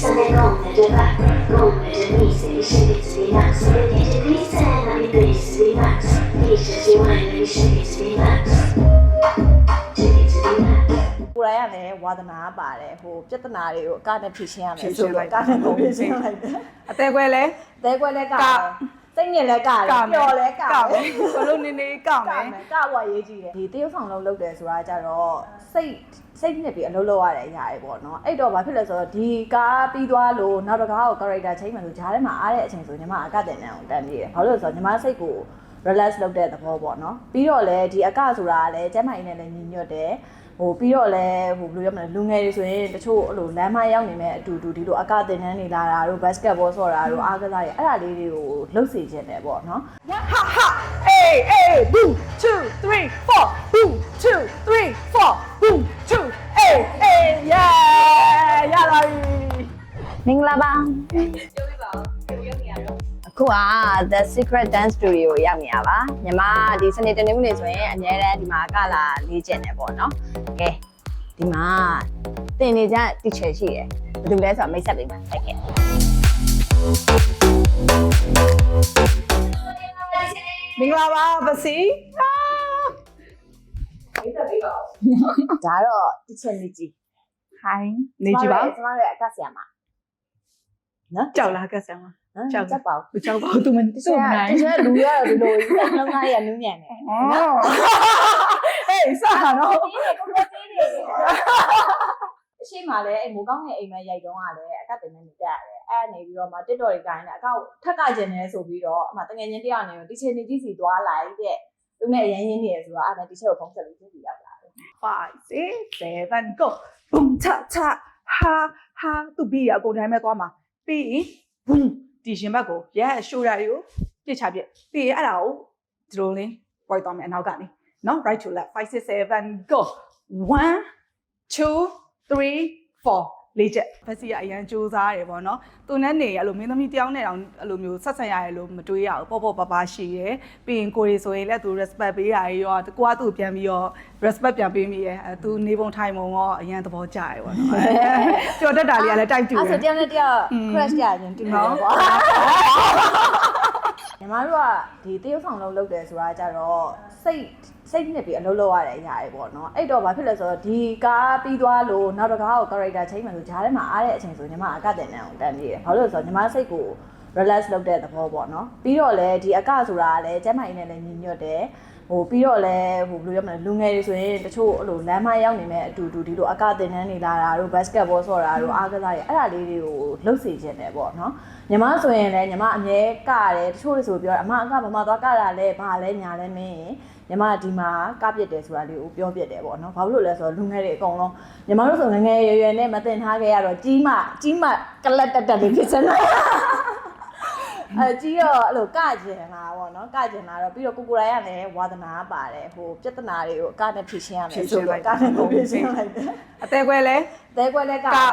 Same gomne do bak, gomne do nise I siebie sobie max, nie cię pisę Na mi byli sobie max, pisze się łajne I siebie sobie max ိုယ်တိုင်ကလည်းဝါသနာပါတယ်ဟိုပြဿနာတွေကိုအကနဲ့ဖြေရှင်းရမယ်ဆိုတော့အကနဲ့ဖြေရှင်းလိုက်တယ်အသေးခွဲလဲအသေးခွဲလဲက စိတ်ညစ်လည်းကတယ်။ပျော်လည်းကကတယ်မယ်ဘလို့နေနေက။ကမယ်မယ်။ကဝါရေးကြည့်တယ်။ဒီတရုတ်ဆောင်လုံးလုပ်တယ်ဆိုတာကြတော့စိတ်စိတ်နှစ်ပြီးအလုပ်လုပ်ရတဲ့အရာတွေပေါ့နော်။အဲ့တော့ဘာဖြစ်လဲဆိုတော့ဒီကားပြီးသွားလို့နောက်တစ်ကားကို character change မှလို့ဂျားထဲမှာအားတဲ့အချိန်ဆိုညီမအကတင်နေအောင်တန်ပြီးတယ်။ဘာလို့လဲဆိုတော့ညီမစိတ်ကို relax လုပ်တဲ့သဘောပေါ့နော်။ပြီးတော့လည်းဒီအကဆိုတာကလည်းကျမ်းမာရေးနဲ့လည်းညီညွတ်တယ်။ ဟိုပြီးတော့လည်းဟိုဘယ်လိုရမလဲလူငယ်တွေဆိုရင်တချို့အဲ့လိုလမ်းမရောက်နေမဲ့အတူတူဒီလိုအကတင်နှန်းနေလာတာတို့ဘတ်စကတ်ဘောဆော့တာတို့အားကစားတွေအဲ့ဒါလေးတွေကိုလှုပ်စေခြင်းတယ်ပေါ့နော်ဟာဟာအေးအေး boom 2 3 4 boom 2 3 4 boom 2အေးအေး yeah ရလာပြီမင်္ဂလာပါအ ခုက The Secret Dance Studio ကိုရောက်နေရပါညီမဒီစနေတနေ့နေ့ဆိုရင်အများတန်းဒီမှာကလာလေ့ကျင့်တယ်ပေါ့နော်ကဲဒီမှာတင်နေကြ teacher ရှိတယ်ဘယ်သူလဲဆိုတော့မိတ်ဆက်ပေးပါတိုက်ခဲ့မင်္ဂလာပါပစီဒါတော့ teacher နေကြီးဟိုင်းနေကြည့်ပါကျမတို့ရဲ့အကဆရာမနော်ကြောက်လားကဆရာမနော် ကြောက်ကြောက်ပါဘူးကြောက်ပါဘူးသူမသူမနိုင်တကယ်လူရတော့ဒီလိုကြီးနှလုံးသားရနူးညံ့တယ်အော်ဟေးစားတော့အရှိမလည်းအဲ့မိုးကောင်းတဲ့အိမ်မက်ရိုက်တုံးကလည်းအကတင်နေနေကြရတယ်အဲ့နေပြီးတော့မှတစ်တော်တွေကိုင်းတယ်အကောက်ထက်ကကျင်နေဆိုပြီးတော့အမတငယ်ချင်းတယောက်နေတီချင်နေကြီးစီသွားလိုက်တဲ့သူနဲ့အရင်ရင်းနေရဆိုတော့အဲ့ဒါတီချက်ကိုဖုန်းဆက်ပြီးသူ့စီရောက်လာတယ်5 6 7 go boom cha cha ha ha သူပြီးရအကုန်တိုင်းပဲသွားမှာပြီးရင် boom ဒီရှင်ဘက်ကိုရဲရှိုးတာတွေကိုပြစ်ချပြစ်ပြီးရင်အဲ့ဒါကိုဒီလိုလေးပွိုက်သွားမယ်အနောက်ကနေနော် right to left 5 6 7 go 1 2 3 4 လေးချက်ဖက်စီကအရန်စူးစားရတယ်ပေါ့နော်သူနဲ့နေအဲ့လိုမင်းသမီးတယောက်နဲ့တောင်အဲ့လိုမျိုးဆက်ဆံရတယ်လို့မတွေးရဘူးပေါ့ပေါ့ပါပါရှိရယ်ပြီးရင်ကိုရီဆိုရင်လည်းသူ respect ပေးရရောကိုကသူ့ပြန်ပြီးတော့ respect ပြန်ပေးမိရယ်အဲသူနေပုံထိုင်ပုံရောအရန်သဘောကျရယ်ပေါ့နော်ကြော်တက်တာလေးကလည်းတိုက်တူတအဲ့ယ်ဆိုတယောက်နဲ့တယောက် crash ကြရင်တူနေပေါ့ကွာညီ မတို့ကဒီတရုတ်ဆောင်လုံးလုပ်တယ်ဆိုတာကြတော့စိတ်စိတ်နှစ်ပြီးအလုပ်လုပ်ရတဲ့အရာတွေပေါ့နော်အဲ့တော့ဘာဖြစ်လဲဆိုတော့ဒီကားပြီးသွားလို့နောက်တစ်ကားကို character change မှလို့ဂျားထဲမှာအားတဲ့အချိန်ဆိုညီမအကတင်နေအောင်တန်ပြီးတယ်ဘာလို့လဲဆိုတော့ညီမစိတ်ကို relax လုပ်တဲ့သဘောပေါ့နော်ပြီးတော့လည်းဒီအကဆိုတာကလည်းကျမ်းမာရေးနဲ့လည်းညီညွတ်တယ် ဟိုပြီးတော့လည်းဟိုဘယ်လိုရမလဲလူငယ်တွေဆိုရင်တချို့အဲ့လိုလမ်းမရောက်နေမဲ့အတူတူဒီလိုအကတင်နှန်းနေလာတာတို့ဘတ်စကတ်ဘောဆော့တာတို့အားကစားတွေအဲ့ဒါလေးတွေကိုလှုပ်စေခြင်းတယ်ပေါ့နော်ညီမဆိုရင်လည်းညီမအမြဲကရတယ်တချို့တွေဆိုပြောအမအကဘာမှသွားကတာလဲဘာလဲညာလဲမင်းညီမဒီမှာကပြစ်တယ်ဆိုတာလေးကိုပြောပြတယ်ပေါ့နော်ဘာလို့လဲဆိုတော့လူငယ်တွေအကုန်လုံးညီမတို့ဆိုငယ်ငယ်ရွယ်ရွယ်နဲ့မတင်ထားခဲ့ရတော့ကြီးမကြီးမကလတ်တက်တက်လေးဖြစ်စမ်းလာ အဲကြီးတော့အဲ့လိုကကျင်လာပေါ့နော်ကကျင်လာတော့ပြီးတော့ကိုကိုရိုင်းကလည်းဝါသနာပါတယ်ဟိုပြဿနာတွေကိုအကနဲ့ဖြေရှင်းရမယ်ဆိုတော့အကနဲ့ကိုဖြေရှင်းလိုက်တယ်အသေးခွဲလဲတဲခွက်လည်းကတယ်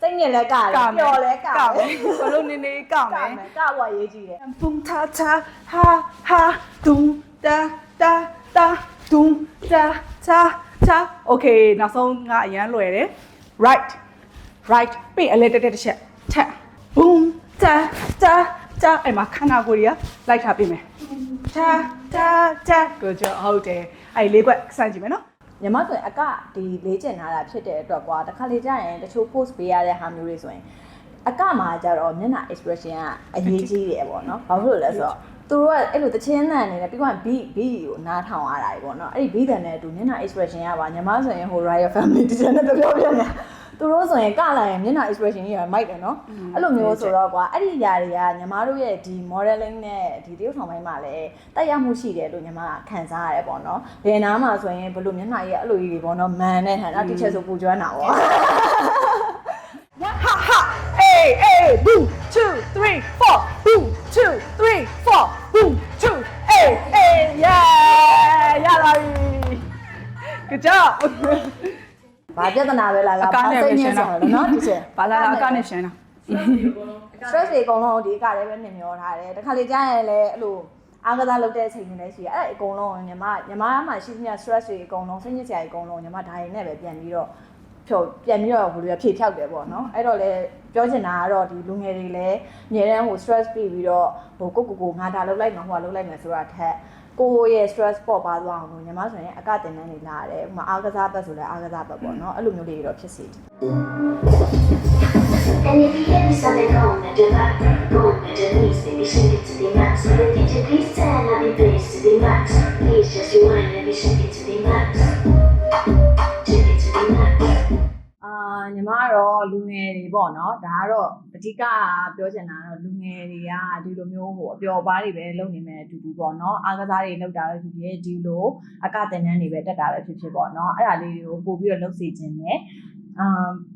စိတ်ညစ်လည်းကတယ်ပျော်လည်းကကတယ်မယ်ဘလို့နေနေကကမယ်မယ်ကဝါရေးကြည့်တယ် boom ta ta ha ha dum da da da dum da ta ta okay နောက်ဆုံးကအရန်လွယ်တယ် right right ပြီးအလဲတက်တက်တစ်ချက်ထက် boom ta ta ta အဲ့မှာခန္ဓာကိုယ်ကြီးကလိုက်ထားပေးမယ် ta ta ta ကိုကြောဟုတ်တယ်အဲ့လေးကွက်စမ်းကြည့်မယ်နော်ညီမဆိုရင်အကဒီလေးကျင်လာတာဖြစ်တဲ့အတွက်ကွာတစ်ခါလေကြာရင်တချို့ post ပေးရတဲ့ဟာမျိုးတွေဆိုရင်အကမှာကြတော့မျက်နှာ expression ကအရေးကြီးတယ်ပေါ့နော်ဘာဖြစ်လို့လဲဆိုတော့ သူတို့ကအဲ့လိုတချင်းတန်နေတယ်ပြီးတော့ beat beat ကိုနားထောင်ရတာပေါ့နော်အဲ့ဒီ beat တန်နဲ့အတူမျက်နှာ expression ကပါညီမဆိုရင်ဟို Royal Family တချင်းနဲ့ပြောပြနေသူတို့ဆိုရင်ကလာရင်မျက်နှာ expression ကြီးကမိုက်တယ်နော်အဲ့လိုမျိုးဆိုတော့ကွာအဲ့ဒီຢာတွေကညီမတို့ရဲ့ဒီ modeling နဲ့ဒီတရုပ်ဆောင်ပိုင်းမှာလည်းတက်ရောက်မှုရှိတယ်လို့ညီမခံစားရတယ်ပေါ့နော်ဘယ်နားမှာဆိုရင်ဘယ်လိုမျက်နှာကြီးအဲ့လိုကြီးတွေပေါ့နော်မန်နဲ့ဟန်နောက်တစ်ချက်ဆိုပူကျွမ်းတာပေါ့ ဘာပြဿနာပဲလာလာအကားနဲ့ပဲရှင်းတာဘာစိတ်ညစ်ဆောင်လဲနော်ဒီချက်ဘာလာလာအကနေရှင်းတာ stress တွေအကုန်လုံးဒီကလည်းပဲနှင်မျောထားတယ်တခါလေကြာရင်လည်းအဲ့လိုအားကစားလုပ်တဲ့အချိန်တွေလည်းရှိတယ်အဲ့ဒါအကုန်လုံးညီမညီမမှာရှိသမျှ stress တွေအကုန်လုံးစိတ်ညစ်စရာတွေအကုန်လုံးညီမဒါတွေနဲ့ပဲပြန်ပြီးတော့ဖြောပြန်ပြီးတော့ဘယ်လိုလဲဖြေဖြောက်တယ်ပေါ့နော်အဲ့တော့လေပြောချင်တာကတော့ဒီလူငယ်တွေလည်းအများတန်းဟို stress ပြီးပြီးတော့ဟိုကိုကိုကိုငါဒါလုပ်လိုက်မှာဟိုကလုပ်လိုက်မှာဆိုတာထက် ကိုယ့်ရဲ့ stress ပေါ်ပါသွားအောင်လို့ညီမဆိုရင်အကတင်တန်းနေလာတယ်ဥပမာအားကစားဘက်ဆိုလဲအားကစားဘက်ပေါ့နော်အဲ့လိုမျိုးလေးတွေတော့ဖြစ်စီတယ် And if you hear me something going at the back, going at the knees, baby, shake it to the max. Baby, DJ, please ပေါ့နော်ဒါကတော့အဓိကပြောချင်တာကတော့လူငယ်တွေကဒီလိုမျိုးဟိုအပျော်ပါးတွေပဲလုပ်နေမယ်အတူတူပေါ့နော်အားကစားတွေလုပ်တာပဲဖြစ်ဖြစ်ဒီလိုအကတင်တန်းတွေပဲတက်တာပဲဖြစ်ဖြစ်ပေါ့နော်အဲ့ဒါလေးတွေကိုပို့ပြီးတော့လုပ်စီခြင်းနဲ့အာ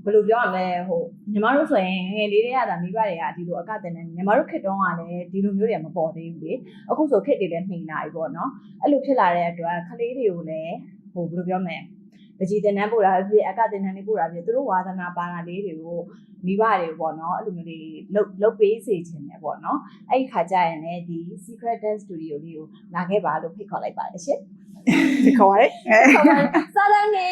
ဘယ်လိုပြောရမလဲဟိုညီမတို့ဆိုရင်ငယ်ငယ်လေးတွေကဒါမိဘတွေကဒီလိုအကတင်တန်းညီမတို့ခေတ်တုန်းကလည်းဒီလိုမျိုးတွေမပေါ်သေးဘူးလေအခုဆိုခေတ်တွေလည်းနှိမ်လာပြီပေါ့နော်အဲ့လိုဖြစ်လာတဲ့အတွက်ကလေးတွေကိုလည်းဟိုဘယ်လိုပြောမလဲ ပကြီးတင်တန်းပို့တာဖြစ်ဖြစ်အကတင်တန်းလေးပို့တာဖြစ်ဖြစ်သူတို့ဝါသနာပါတာလေးတွေကိုမိဘတွေပေါ့နော်အဲ့လိုမျိုးလေးလုတ်လုတ်ပေးစေချင်တယ်ပေါ့နော်အဲ့ဒီခါကျရင်လည်းဒီ secret dance studio လေးကိုလာခဲ့ပါလို့ဖိတ်ခေါ်လိုက်ပါတယ်ရှင်ဒီခေါ်ရတယ်အဲခေါ်ပါစားရနေ